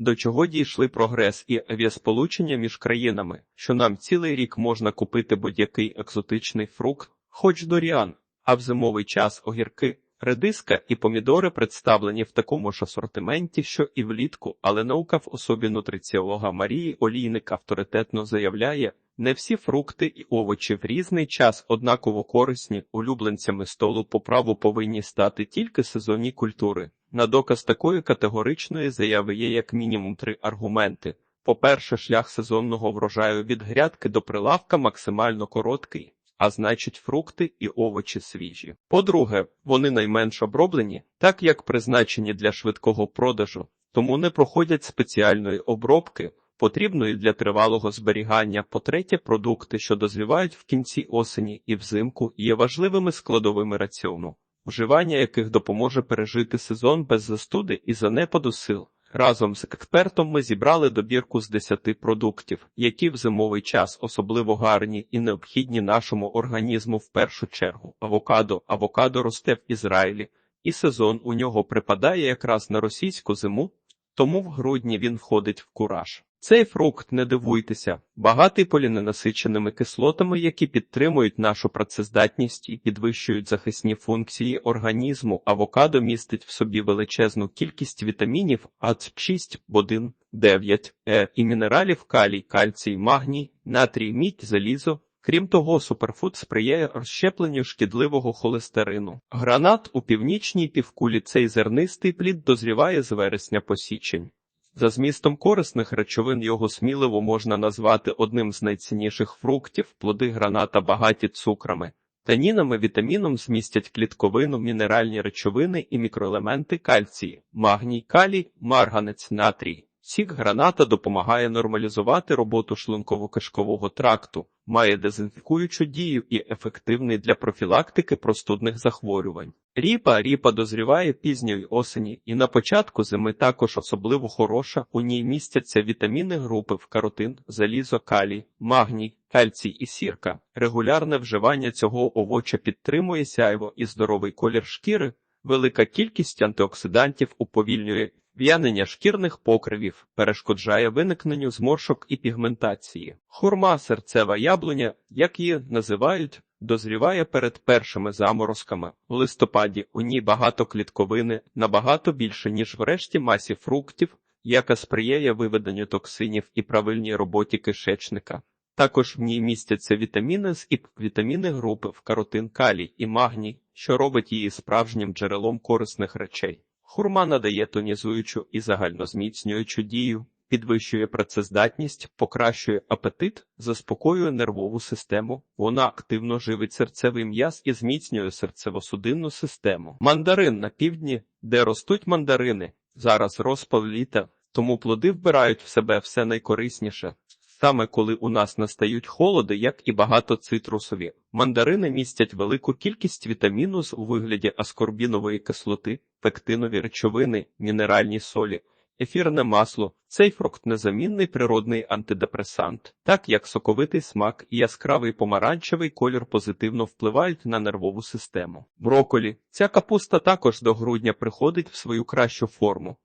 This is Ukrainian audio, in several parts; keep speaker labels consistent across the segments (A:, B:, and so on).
A: до чого дійшли прогрес і авіасполучення між країнами, що нам цілий рік можна купити будь-який екзотичний фрукт, хоч доріан, а в зимовий час огірки. Редиска і помідори представлені в такому ж асортименті, що і влітку, але наука в особі нутриціолога Марії Олійник авторитетно заявляє, не всі фрукти і овочі в різний час однаково корисні, улюбленцями столу по праву повинні стати тільки сезонні культури. На доказ такої категоричної заяви є як мінімум три аргументи. По-перше, шлях сезонного врожаю від грядки до прилавка максимально короткий, а значить фрукти і овочі свіжі. По-друге, вони найменш оброблені, так як призначені для швидкого продажу, тому не проходять спеціальної обробки, потрібної для тривалого зберігання. По-третє, продукти, що дозрівають в кінці осені і взимку, є важливими складовими раціону, вживання яких допоможе пережити сезон без застуди і занепаду сил. Разом з експертом ми зібрали добірку з 10 продуктів, які в зимовий час особливо гарні і необхідні нашому організму в першу чергу. Авокадо. Авокадо росте в Ізраїлі, і сезон у нього припадає якраз на російську зиму, тому в грудні він входить в кураж. Цей фрукт, не дивуйтеся, багатий поліненасиченими кислотами, які підтримують нашу працездатність і підвищують захисні функції організму. Авокадо містить в собі величезну кількість вітамінів АЦ6, 1, 9, Е і мінералів калій, кальцій, магній, натрій, мідь, залізо. Крім того, суперфуд сприяє розщепленню шкідливого холестерину. Гранат у північній півкулі цей зернистий плід дозріває з вересня по січень. За змістом корисних речовин його сміливо можна назвати одним з найцінніших фруктів, плоди граната багаті цукрами. Танінами вітаміном змістять клітковину, мінеральні речовини і мікроелементи кальції, магній, калій, марганець, натрій. Сік граната допомагає нормалізувати роботу шлунково-кишкового тракту, має дезінфікуючу дію і ефективний для профілактики простудних захворювань. Ріпа ріпа дозріває пізньої осені і на початку зими також особливо хороша. У ній містяться вітаміни групи в каротин, залізо, калій, магній, кальцій і сірка. Регулярне вживання цього овоча підтримує сяйво і здоровий колір шкіри. Велика кількість антиоксидантів уповільнює в'янення шкірних покривів, перешкоджає виникненню зморшок і пігментації. Хурма серцева яблуня, як її називають, дозріває перед першими заморозками. У листопаді у ній багато клітковини, набагато більше, ніж в решті масі фруктів, яка сприяє виведенню токсинів і правильній роботі кишечника. Також в ній містяться вітаміни з і вітаміни групи в каротин калій і магній, що робить її справжнім джерелом корисних речей. Хурма надає тонізуючу і загальнозміцнюючу дію, підвищує працездатність, покращує апетит, заспокоює нервову систему. Вона активно живить серцевий м'яз і зміцнює серцево-судинну систему. Мандарин на півдні, де ростуть мандарини. Зараз розпал літа, тому плоди вбирають в себе все найкорисніше. Саме коли у нас настають холоди, як і багато цитрусові, мандарини містять велику кількість вітаміну з у вигляді аскорбінової кислоти, пектинові речовини, мінеральні солі, ефірне масло. Цей фрукт незамінний природний антидепресант, так як соковитий смак і яскравий помаранчевий колір позитивно впливають на нервову систему. Броколі. Ця капуста також до грудня приходить в свою кращу форму.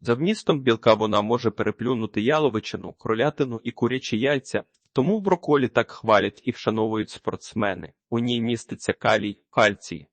A: За вмістом білка вона може переплюнути яловичину, кролятину і курячі яйця, тому в броколі так хвалять і вшановують спортсмени. У ній міститься калій, кальцій,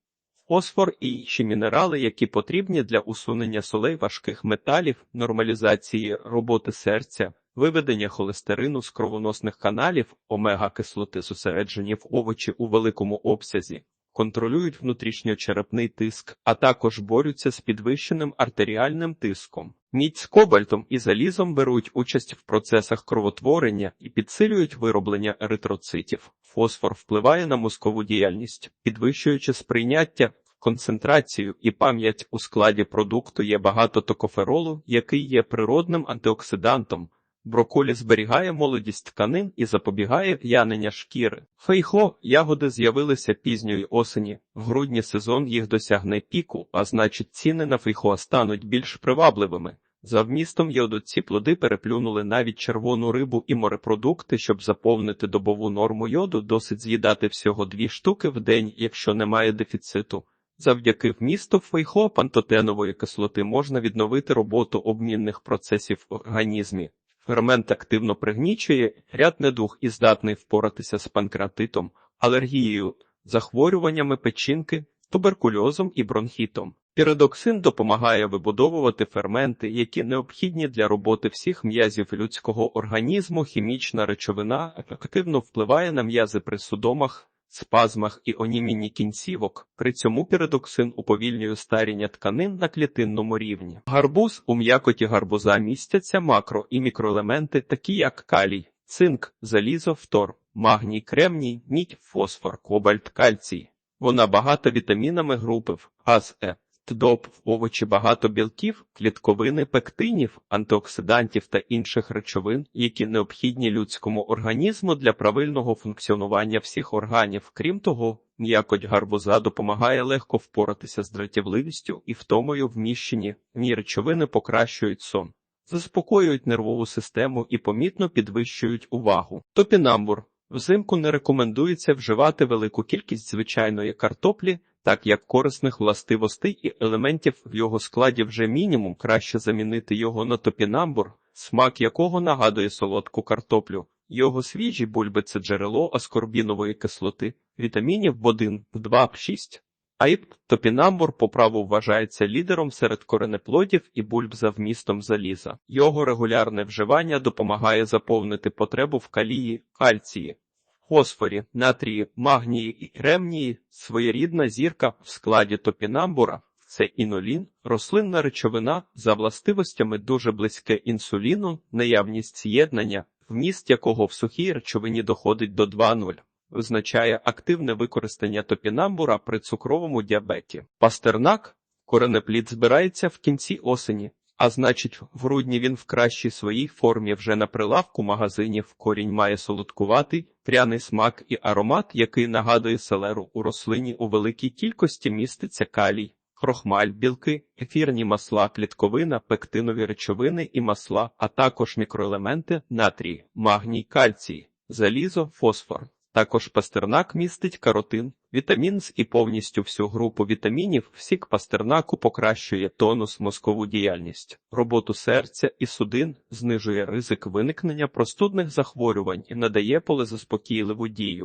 A: фосфор і інші мінерали, які потрібні для усунення солей важких металів, нормалізації роботи серця, виведення холестерину з кровоносних каналів, омега-кислоти зосереджені в овочі у великому обсязі контролюють внутрішньочерепний тиск, а також борються з підвищеним артеріальним тиском. Мідь з кобальтом і залізом беруть участь в процесах кровотворення і підсилюють вироблення еритроцитів. Фосфор впливає на мозкову діяльність, підвищуючи сприйняття. Концентрацію і пам'ять у складі продукту є багато токоферолу, який є природним антиоксидантом, Броколі зберігає молодість тканин і запобігає в'янення шкіри. Фейхо ягоди з'явилися пізньої осені. В грудні сезон їх досягне піку, а значить, ціни на фейхо стануть більш привабливими. За вмістом йоду ці плоди переплюнули навіть червону рибу і морепродукти, щоб заповнити добову норму йоду, досить з'їдати всього дві штуки в день, якщо немає дефіциту. Завдяки вмісту фейхоапантотенової кислоти можна відновити роботу обмінних процесів в організмі. Фермент активно пригнічує ряд недуг і здатний впоратися з панкреатитом, алергією, захворюваннями печінки, туберкульозом і бронхітом. Піридоксин допомагає вибудовувати ферменти, які необхідні для роботи всіх м'язів людського організму. Хімічна речовина активно впливає на м'язи при судомах, спазмах і онімінні кінцівок. При цьому піридоксин уповільнює старіння тканин на клітинному рівні. Гарбуз у м'якоті гарбуза містяться макро і мікроелементи, такі як калій, цинк, залізо, фтор, магній, кремній, нідь, фосфор, кобальт, кальцій. Вона багата вітамінами групи В, газ Е. ТДОП в овочі багато білків, клітковини, пектинів, антиоксидантів та інших речовин, які необхідні людському організму для правильного функціонування всіх органів. Крім того, м'якоть гарбуза допомагає легко впоратися з дратівливістю і втомою. В ній речовини покращують сон, заспокоюють нервову систему і помітно підвищують увагу. Топінамбур Взимку не рекомендується вживати велику кількість звичайної картоплі, так як корисних властивостей і елементів в його складі вже мінімум краще замінити його на топінамбур, смак якого нагадує солодку картоплю. Його свіжі бульби це джерело аскорбінової кислоти, вітамінів В1, В2, В6. Аїп топінамбур по праву вважається лідером серед коренеплодів і бульб за вмістом заліза. Його регулярне вживання допомагає заповнити потребу в калії, кальції, фосфорі, натрії, магнії і кремнії, своєрідна зірка в складі топінамбура. Це інолін, рослинна речовина за властивостями дуже близьке інсуліну, наявність з'єднання, вміст якого в сухій речовині доходить до 2,0. Визначає активне використання топінамбура при цукровому діабеті. Пастернак коренеплід збирається в кінці осені, а значить, в грудні він в кращій своїй формі вже на прилавку магазинів корінь має солодкуватий, пряний смак і аромат, який нагадує селеру у рослині у великій кількості міститься калій, крохмаль, білки, ефірні масла, клітковина, пектинові речовини і масла, а також мікроелементи натрій, магній, кальцій, залізо, фосфор. Також пастернак містить каротин, вітамін З і повністю всю групу вітамінів. Всік пастернаку покращує тонус, мозкову діяльність, роботу серця і судин, знижує ризик виникнення простудних захворювань і надає полезаспокійливу дію.